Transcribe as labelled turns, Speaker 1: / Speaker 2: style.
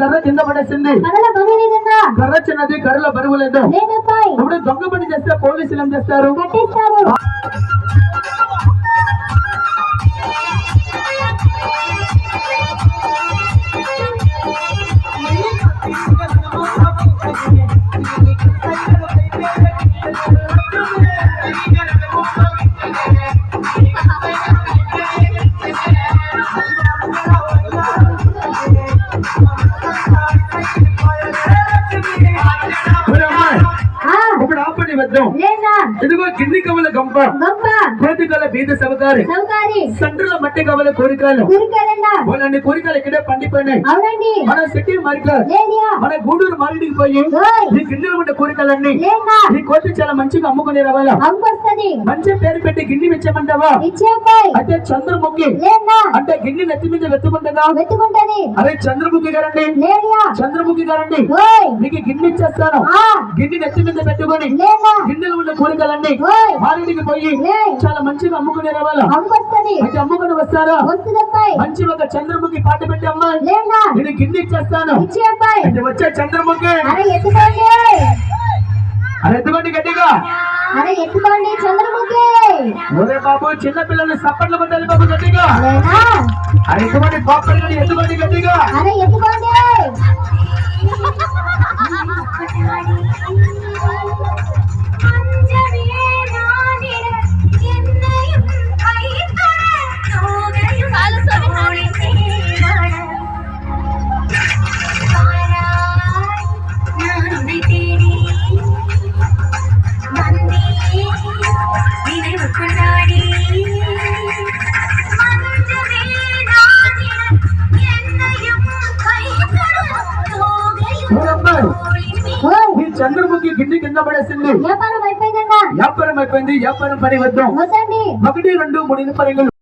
Speaker 1: కర్ర కింద పడేసింది. కర్ర చిన్నది కర్రలో బరువు లేదు. ఇప్పుడు దొంగ పని చేస్తే పోలీసులు ఏం చేస్తారు?
Speaker 2: ఆ
Speaker 1: పని వద్దాం
Speaker 2: లేదా
Speaker 1: ఇదిగో కింది కవల గంప
Speaker 2: గొప్ప
Speaker 1: కోతి కల బీద సవకారి
Speaker 2: సౌకారి
Speaker 1: సండ్రుల మట్టి కవల కోరికలు
Speaker 2: కురికారన్నా
Speaker 1: వాళ్ళని కోరికలు ఇక్కడే పండిపోయినాయి.
Speaker 2: అవునండి.
Speaker 1: మన సిటీ మార్కెట్ మన గూడూరు మారిడికి పోయి ఈ గిన్నెలు ఉన్న కోరికలన్నీ ఈ కోతి చాలా మంచిగా అమ్ముకుని రావాలా? మంచి పేరు పెట్టి గిన్నె ఇచ్చామంటావా అయితే చంద్రముఖి. అంటే గిన్నె నెత్తి మీద వెతుకుంటుందా?
Speaker 2: వెతుకుంటది.
Speaker 1: అరే చంద్రముఖి గారండి. చంద్రముఖి గారండి. మీకు గిన్నె ఇచ్చేస్తాను.
Speaker 2: ఆ.
Speaker 1: గిన్నె నెత్తి మీద పెట్టుకొని గిన్నెలు ఉన్న కోరికలన్నీ మారేడికి పోయి చాలా మంచిగా అమ్ముకునే రావాలా? అయితే అమ్ముకుని వస్తారా? మంచి ఒక చంద్రముఖి పాట పెట్టి అమ్మాయి
Speaker 2: లేదా
Speaker 1: నేను గిన్నె ఇచ్చేస్తాను. వచ్చే చంద్రముఖి.
Speaker 2: అరే ఎత్తుకోండి.
Speaker 1: గట్టిగా.
Speaker 2: అరే ఎత్తుకోండి చంద్రముఖి.
Speaker 1: ఒరే బాబు చిన్న పిల్లల్ని సప్పట్లు కొట్టాలి బాబు గట్టిగా. అది ఎత్తుకోండి బాబు ఎత్తుకోండి గట్టిగా.
Speaker 2: అరే ఎత్తుకోండి.
Speaker 1: చంద్రముఖి గిన్నె కింద పడేసింది.
Speaker 2: వ్యాపారం
Speaker 1: అయిపోయింది వ్యాపారం పని వద్దాం. ఒకటి రెండు మూడు ఇనుప రింగులు